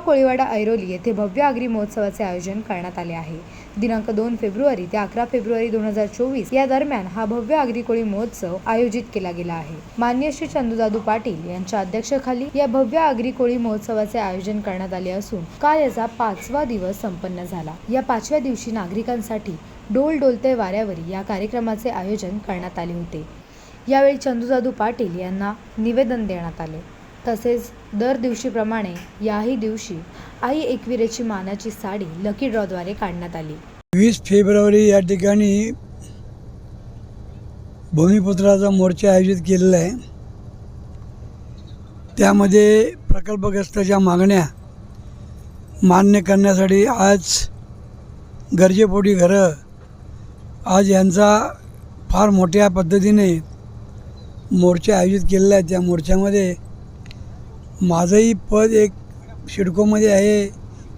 कोळीवाडा ऐरोली येथे भव्य आगरी महोत्सवाचे आयोजन करण्यात आले आहे. दिनांक दोन फेब्रुवारी ते अकरा फेब्रुवारी दोन हजार चोवीस या दरम्यान हा भव्य आगरी कोळी महोत्सव आयोजित केला गेला आहे. मान्य श्री चंदूदादू पाटील यांच्या अध्यक्षतेखाली या भव्य आगरी कोळी महोत्सवाचे आयोजन करण्यात आले असून काल याचा पाचवा दिवस संपन्न झाला. या पाचव्या दिवशी नागरिकांसाठी डोल डोलते वाऱ्यावरी या कार्यक्रमाचे आयोजन करण्यात आले होते. यावेळी चंदूजादू पाटील यांना निवेदन देण्यात आले. तसेच दर दिवशीप्रमाणे याही दिवशी आई एकविरेची मानाची साडी लकी ड्रॉद्वारे काढण्यात आली. वीस फेब्रुवारी या ठिकाणी भूमिपुत्राचा मोर्चा आयोजित केलेला आहे. त्यामध्ये प्रकल्पग्रस्ताच्या मागण्या मान्य करण्यासाठी आज गरजेपोटी घरं आज यांचा फार मोठ्या पद्धतीने मोर्चा आयोजित केलेला आहे. त्या मोर्चामध्ये माझंही पद एक सिडकोमध्ये आहे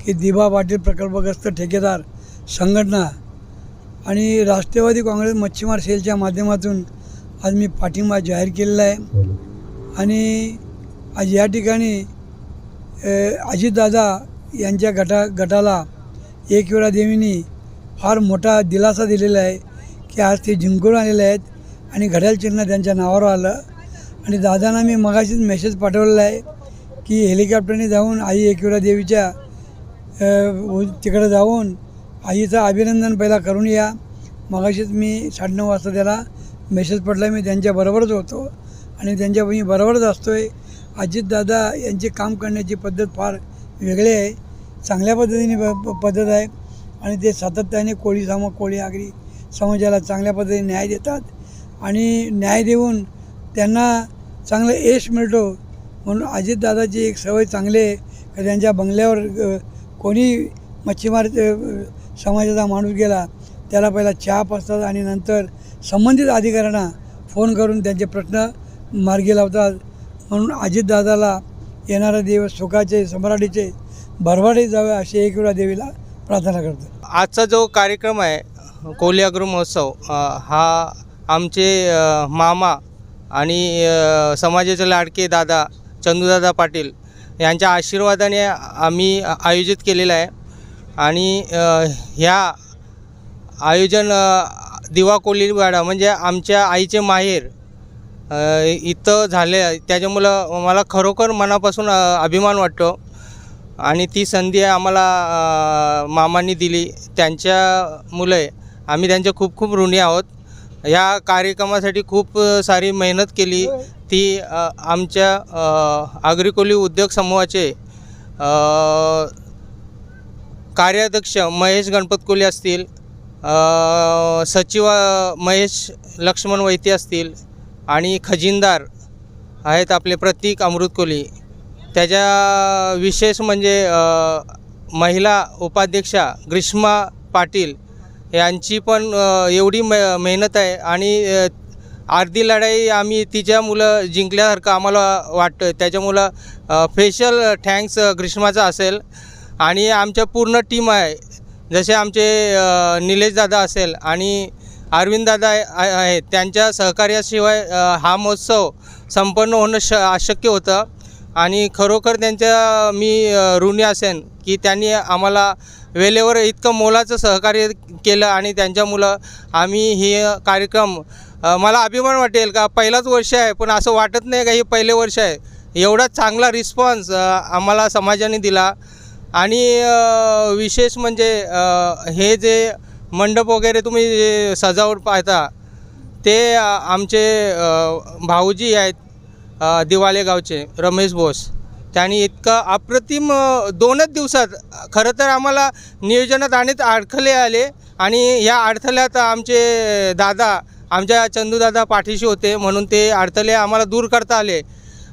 की दिभा पाटील प्रकल्पग्रस्त ठेकेदार संघटना आणि राष्ट्रवादी काँग्रेस मच्छीमार सेलच्या माध्यमातून आज मी पाठिंबा जाहीर केलेला आहे. आणि आज या ठिकाणी अजितदादा यांच्या गटा गटाला एक वेळा देवीनी फार मोठा दिलासा दिलेला आहे की आज ते जिंकून आलेले आहेत आणि घड्याल चिन्ह त्यांच्या नावावर आलं. आणि दादांना मी मगाशीच मेसेज पाठवलेला आहे की हेलिकॉप्टरने जाऊन आई एकविरा देवीच्या तिकडं जाऊन आईचं अभिनंदन पहिला करून या. मगाशीच मी साडेनऊ वाजता त्याला मेसेज पडला मी त्यांच्याबरोबरच होतो आणि त्यांच्या मी बरोबरच असतो आहे अजितदादा यांचे काम करण्याची पद्धत फार वेगळी आहे चांगल्या पद्धतीने प प- पद्धत आहे आणि ते सातत्याने कोळी सम कोळी आगरी समाजाला चांगल्या पद्धतीने न्याय देतात आणि न्याय देऊन त्यांना चांगलं यश मिळतो. म्हणून अजितदादाची एक सवय चांगली आहे का त्यांच्या बंगल्यावर कोणी मच्छीमार समाजाचा माणूस गेला त्याला पहिला चहा पसतात आणि नंतर संबंधित अधिकाऱ्यांना फोन करून त्यांचे प्रश्न मार्गी लावतात. म्हणून अजितदादाला येणारा दिवस सुखाचे सम्राटीचे भरभराटी जावे अशी एक वेळा देवीला प्रार्थना करतो. आजचा जो कार्यक्रम आहे कोली अग्र महोत्सव हा आमचे मामा आणि समाजाचे लाडके दादा चंदूदादा पाटील यांच्या आशीर्वादाने आम्ही आयोजित केलेलं आहे. आणि ह्या आयोजन दिवा कोलीवाडा म्हणजे आमच्या आईचे माहेर इथं झाले त्याच्यामुळं मला खरोखर मनापासून अभिमान वाटतो. आणि ती संधी आम्हाला मामांनी दिली. त्यांच्या मुले आम्ही त्यांचे खूप खूप ऋणी आहोत. या कार्यक्रमासाठी खूप सारी मेहनत केली. ती आमच्या आग्रिकोली उद्योग समूहाचे कार्याध्यक्ष महेश गणपत कोले असतील सचिव महेश लक्ष्मण वैती असतील आणि खजिनदार आहेत आपले प्रतीक अमृत कोली त्याच्या विशेष म्हणजे महिला उपाध्यक्षा ग्रीष्मा पाटील यांची पण एवढी मे मेहनत आहे आणि अर्धी लढाई आम्ही तिच्या मुलं जिंकल्यासारखं आम्हाला वाटतं त्याच्यामुळं फेशल थँक्स ग्रीष्माचा असेल. आणि आमच्या पूर्ण टीम आहे. जसे आमचे निलेश दादा असेल आणि अरविंद दादा आहेत. त्यांच्या सहकार्याशिवाय हा महोत्सव संपन्न होणं श अशक्य होतं. आणि खरोखर त्यांच्या मी ऋणी असेन की त्यांनी आम्हाला वेळेवर इतकं मोलाचं सहकार्य केलं आणि त्यांच्या मुलं आम्ही हे कार्यक्रम मला अभिमान वाटेल का? पहिलाच वर्ष आहे पण असं वाटत नाही का हे पहिले वर्ष आहे? एवढा चांगला रिस्पॉन्स आम्हाला समाजाने दिला. आणि विशेष म्हणजे हे जे मंडप वगैरे तुम्ही जे सजावट पाहता ते आमचे भाऊजी आहेत अ, दिवाले गावचे रमेश बोस. त्यांनी इतकं अप्रतिम दोनच दिवसात खरं तर आम्हाला नियोजनात आणत अडथळे आले. आणि या अडथळ्यात आमचे दादा आमच्या चंदूदादा पाठीशी होते म्हणून ते अडथळे आम्हाला दूर करता आले.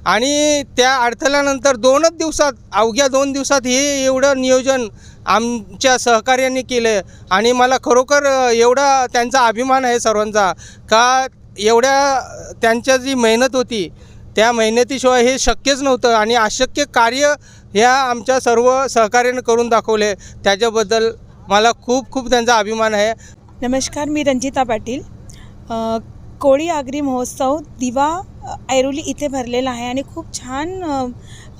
आणि त्या अडथळ्यानंतर दोनच दिवसात अवघ्या दोन दिवसात हे एवढं नियोजन आमच्या सहकार्यांनी केलं. आणि मला खरोखर एवढा त्यांचा अभिमान आहे सर्वांचा. का एवढ्या त्यांच्या जी मेहनत होती त्या मेहनतीशिवाय हे शक्यच नव्हतं. आणि अशक्य कार्य ह्या आमच्या सर्व सहकार्याने करून दाखवले. त्याच्याबद्दल मला खूप खूप त्यांचा अभिमान आहे. नमस्कार मी रंजिता पाटील. कोळी आगरी महोत्सव दिवा ऐरोली इथे भरलेला आहे आणि खूप छान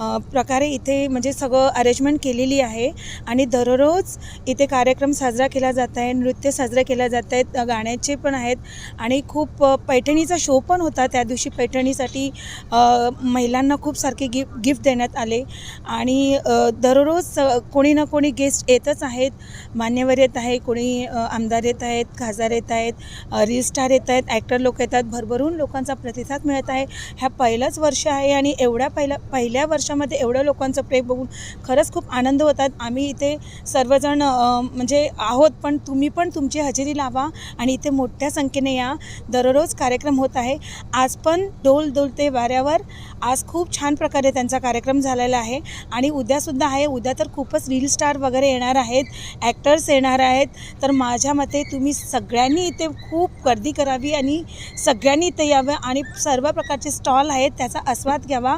प्रकारे इथे म्हणजे सगळं अरेंजमेंट केलेली आहे. आणि दररोज इथे कार्यक्रम साजरा केला जात आहे नृत्य साजरं केलं जात आहेत गाण्याचे पण आहेत. आणि खूप पैठणीचा शो पण होता त्या दिवशी पैठणीसाठी. महिलांना खूप सारखे गिफ्ट गिफ्ट देण्यात आले. आणि दररोज कोणी ना कोणी गेस्ट येतच आहेत. मान्यवर येत आहे कोणी आमदार येत आहेत खासदार येत आहेत रील स्टार येत आहेत ॲक्टर लोक येतात भरभरून लोकांचा प्रतिसाद मिळत आहे. ह्या पहिलंच वर्ष आहे आणि एवढ्या पहिल्या पहिल्या महाराष्ट्रामध्ये एवढ्या लोकांचं प्रेम बघून खरंच खूप आनंद होतात. आम्ही इथे सर्वजण म्हणजे आहोत पण तुम्ही पण तुमची हजेरी लावा आणि इथे मोठ्या संख्येने या. दररोज कार्यक्रम होत आहे. आज पण डोल डोलते वाऱ्यावर आज खूप छान प्रकारे त्यांचा कार्यक्रम झालेला आहे. आणि उद्यासुद्धा आहे. उद्या तर खूपच रील स्टार वगैरे येणार आहेत. ॲक्टर्स येणार आहेत. तर माझ्या मते तुम्ही सगळ्यांनी इथे खूप गर्दी करावी आणि सगळ्यांनी इथे यावं आणि सर्व प्रकारचे स्टॉल आहेत त्याचा आस्वाद घ्यावा.